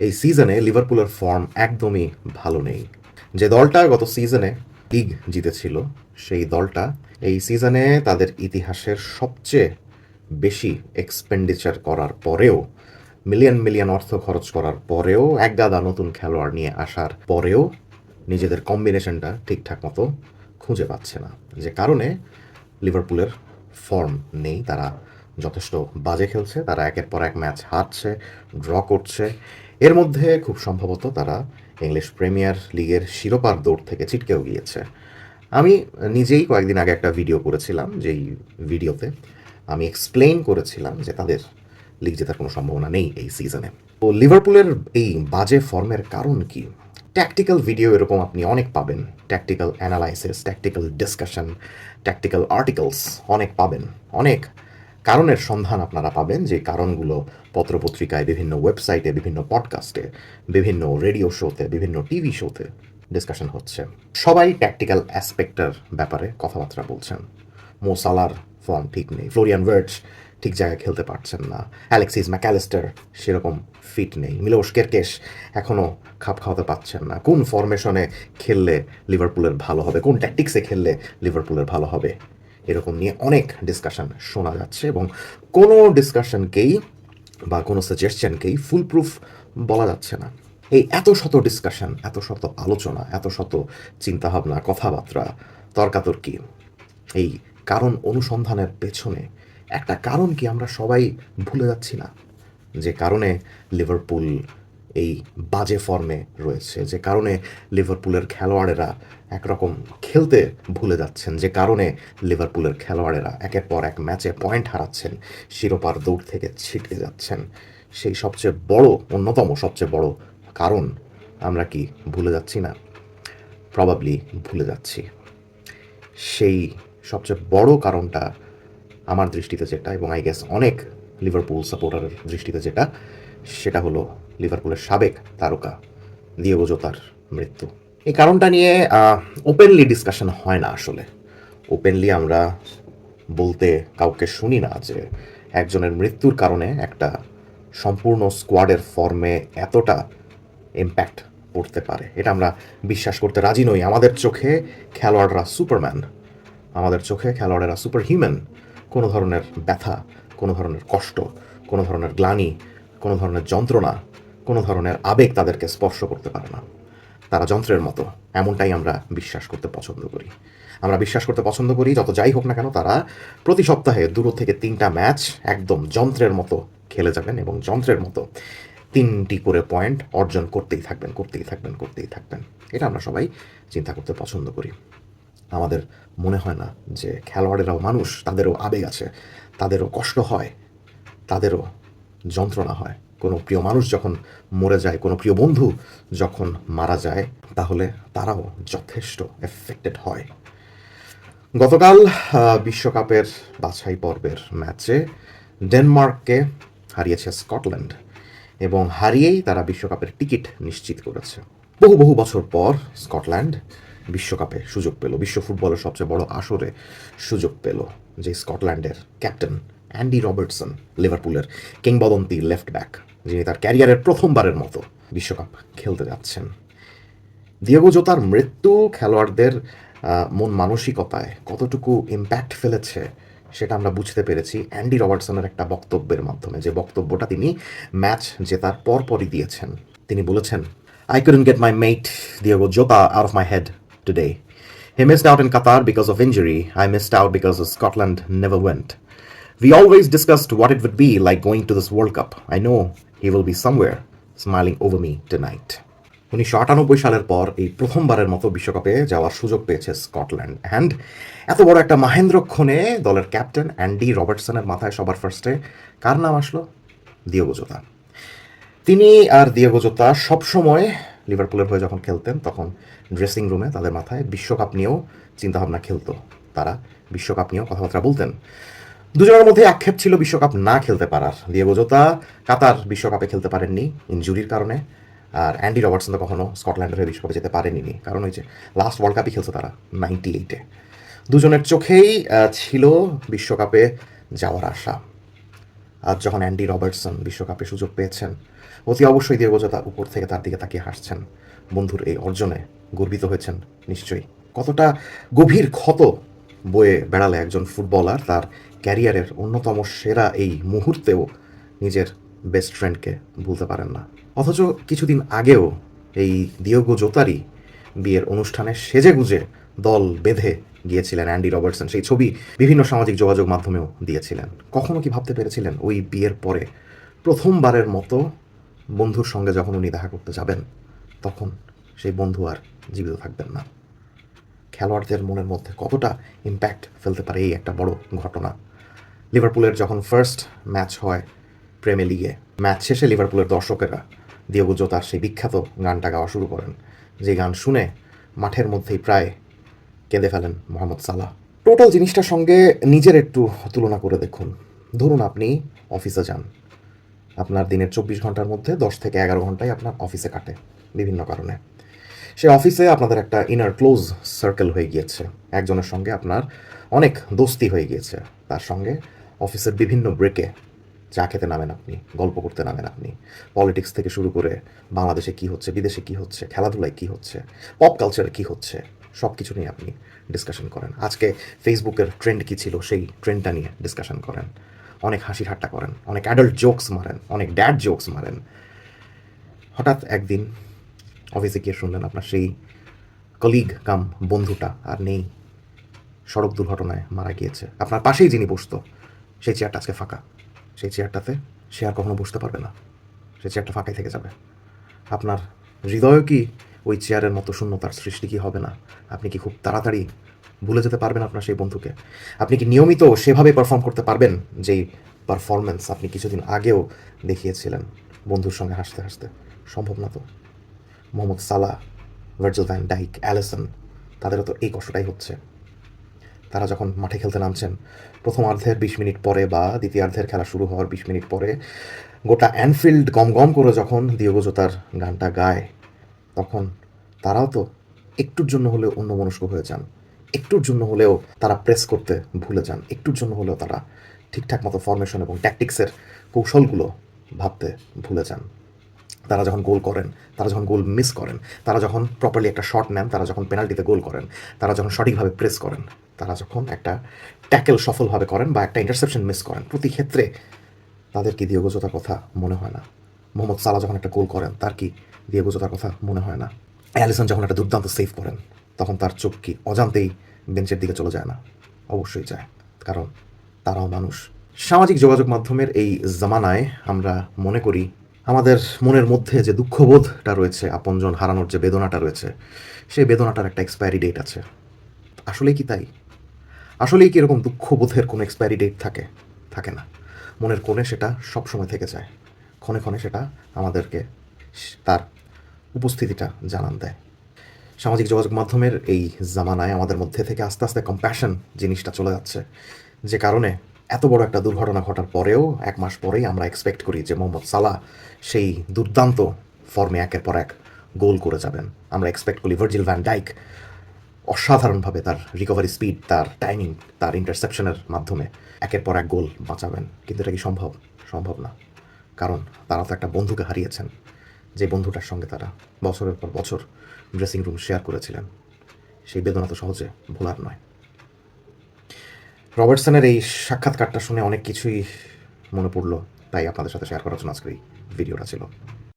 এই সিজনে লিভারপুলের ফর্ম একদমই ভালো নেই। যে দলটা গত সিজনে লিগ জিতেছিল, সেই দলটা এই সিজনে তাদের ইতিহাসের সবচেয়ে বেশি এক্সপেন্ডিচার করার পরেও মিলিয়ন মিলিয়ন অর্থ খরচ করার পরেও, এক গাদা নতুন খেলোয়াড় নিয়ে আসার পরেও নিজেদের কম্বিনেশনটা ঠিকঠাক মতো খুঁজে পাচ্ছে না। যে কারণে লিভারপুলের ফর্ম নেই, তারা যথেষ্ট বাজে খেলছে, তারা একের পর এক ম্যাচ হারছে ড্র করছে। এর মধ্যে খুব সম্ভবত তারা ইংলিশ প্রিমিয়ার লিগের শিরোপার দৌড় থেকে ছিটকেও গিয়েছে। আমি নিজেই কয়েকদিন আগে একটা ভিডিও করেছিলাম, যেই ভিডিওতে আমি এক্সপ্লেইন করেছিলাম যে তাদের লিগ জেতার কোনো সম্ভাবনা নেই এই সিজনে তো লিভারপুলের এই বাজে ফর্মের কারণ কি? ট্যাকটিক্যাল ভিডিও এরকম আপনি অনেক পাবেন। Tactical analysis tactical discussion tactical articles অনেক পাবেন। অনেক কারণের সন্ধান আপনারা পাবেন যে কারণগুলো পত্রপত্রিকায়, বিভিন্ন ওয়েবসাইটে, বিভিন্ন পডকাস্টে বিভিন্ন রেডিও শোতে বিভিন্ন টিভি শোতে ডিসকাশন হচ্ছে। সবাই ট্যাকটিক্যাল অ্যাসপেক্টের ব্যাপারে কথাবার্তা বলছেন। মো সালার ফর্ম ঠিক নেই। ফ্লোরিয়ান ওয়ার্ডস ঠিক জায়গায় খেলতে পারছেন না। অ্যালেক্সিস ম্যাকালিস্টার সেরকম ফিট নেই। মিলোস কেরকেশ এখনও খাপ খাওয়াতে পারছেন না। কোন ফরমেশনে খেললে লিভারপুলের ভালো হবে? কোন ট্যাকটিক্সে খেললে লিভারপুলের ভালো হবে? এরকম নিয়ে অনেক ডিসকাশন শোনা যাচ্ছে এবং কোনো ডিসকাশনকেই বা কোনো সাজেশনকেই ফুল প্রুফ বলা যাচ্ছে না। এই এত শত ডিসকাশন এত শত আলোচনা, এত শত চিন্তাভাবনা, কথাবার্তা, তর্কাতর্কি, এই কারণ অনুসন্ধানের পেছনে একটা কারণ কি আমরা সবাই ভুলে যাচ্ছি না? যে কারণে লিভারপুল এই বাজে ফর্মে রয়েছে। যে কারণে লিভারপুলের খেলোয়াড়েরা একরকম খেলতে ভুলে যাচ্ছেন। যে কারণে লিভারপুলের খেলোয়াড়েরা একের পর এক ম্যাচে পয়েন্ট হারাচ্ছেন, শিরোপার দৌড় থেকে ছিটকে যাচ্ছেন। সেই সবচেয়ে বড়, অন্যতম সবচেয়ে বড় কারণ আমরা কি ভুলে যাচ্ছি না? প্রবাবলি ভুলে যাচ্ছি। সেই সবচেয়ে বড় কারণটা আমার দৃষ্টিতে যেটা এবং আই গেস অনেক লিভারপুল সাপোর্টারের দৃষ্টিতে যেটা, সেটা হলো লিভারপুলের সাবেক তারকা দিয়েগো জোতার মৃত্যু। এই কারণটা নিয়ে ওপেনলি ডিসকাশন হয় না আসলে। ওপেনলি আমরা বলতে কাউকে শুনি না যে একজনের মৃত্যুর কারণে একটা সম্পূর্ণ স্কোয়াডের ফর্মে এতটা ইম্প্যাক্ট পড়তে পারে। এটা আমরা বিশ্বাস করতে রাজি নই। আমাদের চোখে খেলোয়াড়রা সুপারম্যান আমাদের চোখে খেলোয়াড়েরা সুপার হিউম্যান কোনো ধরনের ব্যথা, কোনো ধরনের কষ্ট, কোনো ধরনের গ্লানি, কোনো ধরনের যন্ত্রণা কোনো ধরনের আবেগ তাদেরকে স্পর্শ করতে পারে না। তারা যন্ত্রের মতো, এমনটাই আমরা বিশ্বাস করতে পছন্দ করি। আমরা বিশ্বাস করতে পছন্দ করি, যত যাই হোক না কেন তারা প্রতি সপ্তাহে দুটো থেকে তিনটা ম্যাচ একদম যন্ত্রের মতো খেলে যাবেন এবং যন্ত্রের মতো তিনটি করে পয়েন্ট অর্জন করতেই থাকবেন করতেই থাকবেন করতেই থাকবেন। এটা আমরা সবাই চিন্তা করতে পছন্দ করি। আমাদের মনে হয় না যে খেলোয়াড়েরাও মানুষ, তাদেরও আবেগ আছে, তাদেরও কষ্ট হয়, তাদেরও যন্ত্রণা হয়। কোনো প্রিয় মানুষ যখন মরে যায়, কোনো প্রিয় বন্ধু যখন মারা যায়, তাহলে তারাও যথেষ্ট এফেক্টেড হয়। গতকাল বিশ্বকাপের বাছাই পর্বের ম্যাচে ডেনমার্ককে হারিয়েছে স্কটল্যান্ড এবং হারিয়েই তারা বিশ্বকাপের টিকিট নিশ্চিত করেছে। বহু বহু বছর পর স্কটল্যান্ড বিশ্বকাপে সুযোগ পেল, বিশ্ব ফুটবলের সবচেয়ে বড় আসরে সুযোগ পেল, যে স্কটল্যান্ডের ক্যাপ্টেন অ্যান্ডি রবার্টসন লিভারপুলের কিংবদন্তি লেফট ব্যাক যিনি তার ক্যারিয়ারের প্রথমবারের মতো বিশ্বকাপ খেলতে যাচ্ছেন দিয়েগো জোতার মৃত্যু খেলোয়াড়দের মন মানসিকতায় কতটুকু ইম্প্যাক্ট ফেলেছে সেটা আমরা বুঝতে পেরেছি অ্যান্ডি রবার্টসনের একটা বক্তব্যের মাধ্যমে যে বক্তব্যটা তিনি ম্যাচ জেতার পরপরই দিয়েছেন তিনি বলেছেন I couldn't get my mate Diego Jota out of my head today. He missed out in Qatar because of injury. I missed out because Scotland never went. We always discussed what it would be like going to this World Cup. I know he will be somewhere smiling over me tonight. উনিশশো আটানব্বই সালের পর এই প্রথমবারের মতো বিশ্বকাপে যাওয়ার সুযোগ পেয়েছে স্কটল্যান্ড। অ্যান্ড এত বড় একটা মাহেন্দ্রক্ষণে দলের ক্যাপ্টেন অ্যান্ডি রবার্টসনের মাথায় সবার ফার্স্টে কার নাম আসলো? দিয়েগোজোতা তিনি আর দিয়েগোজোতা সবসময় লিভারপুলের হয়ে যখন খেলতেন, তখন ড্রেসিং রুমে তাদের মাথায় বিশ্বকাপ নিয়েও চিন্তাভাবনা খেলতো। তারা বিশ্বকাপ নিয়েও কথাবার্তা বলতেন। দুজনের মধ্যে আক্ষেপ ছিল বিশ্বকাপ না খেলতে পারার। দিয়েগো জোতা কাতার বিশ্বকাপে খেলতে পারেননি ইনজুরির কারণে। আর অ্যান্ডি রবার্টসন তো কখনো স্কটল্যান্ডের হয়ে বিশ্বকাপে যেতে পারেনি। কারণ ওই যে লাস্ট ওয়ার্ল্ড কাপই খেলছে তারা নাইনটি এইটে দুজনের চোখেই ছিল বিশ্বকাপে যাওয়ার আশা। আর যখন অ্যান্ডি রবার্টসন বিশ্বকাপে সুযোগ পেয়েছেন, অতি অবশ্যই দিয়ে বোঝা উপর থেকে তার দিকে তাকিয়ে হাসছেন। বন্ধুর এই অর্জনে গর্বিত হয়েছেন নিশ্চয়ই। কতটা গভীর ক্ষত বয়ে বেড়ালে একজন ফুটবলার তার ক্যারিয়ারের অন্যতম সেরা এই মুহূর্তেও নিজের বেস্ট ফ্রেন্ডকে ভুলতে পারেন না। অথচ কিছুদিন আগেও এই দিয়োগো জোতারি বিয়ের অনুষ্ঠানে সেজে গুজে দল বেঁধে গিয়েছিলেন অ্যান্ডি রবার্টসন সেই ছবি বিভিন্ন সামাজিক যোগাযোগ মাধ্যমেও দিয়েছিলেন। কখনো কি ভাবতে পেরেছিলেন ওই বিয়ের পরে প্রথমবারের মতো বন্ধুর সঙ্গে যখন উনি দেখা করতে যাবেন, তখন সেই বন্ধু আর জীবিত থাকবেন না? খেলোয়াড়দের মনের মধ্যে কতটা ইম্প্যাক্ট ফেলতে পারে এই একটা বড় ঘটনা? লিভারপুলের যখন ফার্স্ট ম্যাচ হয় প্রেমে লিগে ম্যাচ শেষে লিভারপুলের দর্শকেরা দিয়েগো জোতার সেই বিখ্যাত গানটা গাওয়া শুরু করেন। যে গান শুনে মাঠের মধ্যেই প্রায় কেঁদে ফেলেন মোহাম্মদ সালাহ। টোটাল জিনিসটার সঙ্গে নিজের একটু তুলনা করে দেখুন। ধরুন আপনি অফিসে যান। আপনার দিনের চব্বিশ ঘণ্টার মধ্যে দশ থেকে এগারো ঘন্টায় আপনার অফিসে কাটে বিভিন্ন কারণে। সে অফিসে আপনাদের একটা ইনার ক্লোজ সার্কেল হয়ে গিয়েছে। একজনের সঙ্গে আপনার অনেক দোস্তি হয়ে গিয়েছে। তার সঙ্গে অফিসের বিভিন্ন ব্রেকে চা খেতে নামেন আপনি, গল্প করতে নামেন আপনি পলিটিক্স থেকে শুরু করে বাংলাদেশে কি হচ্ছে, বিদেশে কি হচ্ছে, খেলাধুলায় কি হচ্ছে পপ কালচারে কি হচ্ছে সব কিছু নিয়ে আপনি ডিসকাশন করেন। আজকে ফেসবুকের ট্রেন্ড কি ছিল, সেই ট্রেন্ডটা নিয়ে ডিসকাশন করেন। অনেক হাসি ঠাট্টা করেন, অনেক অ্যাডাল্ট জোকস মারেন, অনেক ড্যাড জোকস মারেন। হঠাৎ একদিন অফিসে গিয়ে শুনলেন আপনার সেই কলিগ কাম, বন্ধুটা আর নেই। সড়ক দুর্ঘটনায় মারা গিয়েছে। আপনার পাশেই যিনি বসতো সেই চেয়ারটা আজকে ফাঁকা। সেই চেয়ারটাতে সে আর কখনো বসতে পারবে না। সেই চেয়ারটা ফাঁকাই থেকে যাবে। আপনার হৃদয়ও কি ওই চেয়ারের মতো শূন্যতার সৃষ্টি কি হবে না? আপনি কি খুব তাড়াতাড়ি ভুলে যেতে পারবেন আপনার সেই বন্ধুকে? আপনি কি নিয়মিত সেভাবে পারফর্ম করতে পারবেন যেই পারফরমেন্স আপনি কিছুদিন আগেও দেখিয়েছিলেন বন্ধুর সঙ্গে হাসতে হাসতে? সম্ভব না তো। Mohamed Salah, Virgil van Dijk, Alisson, তাদেরও তো এই কষ্টটাই হচ্ছে। তারা যখন মাঠে খেলতে নামছেন, প্রথম অর্ধের বিশ মিনিট পরে বা দ্বিতীয়ার্ধের খেলা শুরু হওয়ার বিশ মিনিট পরে গোটা অ্যানফিল্ড গম গম করে যখন দিয়োগো জোতার গানটা গায়, তখন তারাও তো একটুর জন্য হলেও অন্য মনস্ক হয়ে যান। একটুর জন্য হলেও তারা প্রেস করতে ভুলে যান। একটুর জন্য হলেও তারা ঠিকঠাক মতো ফরমেশন এবং ট্যাকটিক্সের কৌশলগুলো ভাবতে ভুলে যান। তারা যখন গোল করেন, তারা যখন গোল মিস করেন, তারা যখন প্রপারলি একটা শট নেন, তারা যখন পেনাল্টিতে গোল করেন, তারা যখন সঠিকভাবে প্রেস করেন তারা যখন একটা ট্যাকেল সফলভাবে করেন বা একটা ইন্টারসেপশন মিস করেন, প্রতি ক্ষেত্রে তাদের কি দিয়ে গোজতার কথা মনে হয় না? মোহাম্মদ সালা যখন একটা গোল করেন, তার কি দিয়ে গোজতার কথা মনে হয় না? অ্যালিসন যখন একটা দুর্দান্ত সেভ করেন, তখন তার চোখ কি অজান্তেই বেঞ্চের দিকে চলে যায় না? অবশ্যই যায়, কারণ তারাও মানুষ। সামাজিক যোগাযোগ মাধ্যমের এই জামানায় আমরা মনে করি, আমাদের মনের মধ্যে যে দুঃখবোধটা রয়েছে, আপনজন হারানোর যে বেদনাটা রয়েছে, সেই বেদনাটার একটা এক্সপায়ারি ডেট আছে। আসলেই কি তাই? আসলেই কি এরকম দুঃখবোধের কোনো এক্সপায়ারি ডেট থাকে? থাকে না। মনের কোণে সেটা সবসময় থেকে যায়। ক্ষণে ক্ষণে সেটা আমাদেরকে তার উপস্থিতিটা জানান দেয়। সামাজিক যোগাযোগ মাধ্যমের এই জামানায় আমাদের মধ্যে থেকে আস্তে আস্তে কম্প্যাশন জিনিসটা চলে যাচ্ছে। যে কারণে এত বড় একটা দুর্ঘটনা ঘটার পরেও এক মাস পরেই আমরা এক্সপেক্ট করি যে মোহাম্মদ সালাহ সেই দুর্দান্ত ফর্মে একের পর এক গোল করে যাবেন। আমরা এক্সপেক্ট করি ভার্জিল ভ্যান ডাইক অসাধারণভাবে তার রিকভারি স্পিড তার টাইমিং তার ইন্টারসেপশনের মাধ্যমে একের পর এক গোল বাঁচাবেন। কিন্তু এটা কি সম্ভব? সম্ভব না। কারণ তারা তো একটা বন্ধুকে হারিয়েছেন। যে বন্ধুটার সঙ্গে তারা বছরের পর বছর ড্রেসিং রুম শেয়ার করেছিলেন, সেই বেদনা তো সহজে ভোলার নয়। রবার্টসনের এই সাক্ষাৎকারটা শুনে অনেক কিছুই মনে পড়ল, তাই আপনাদের সাথে শেয়ার করার জন্য আজকের এই ভিডিওটা ছিল।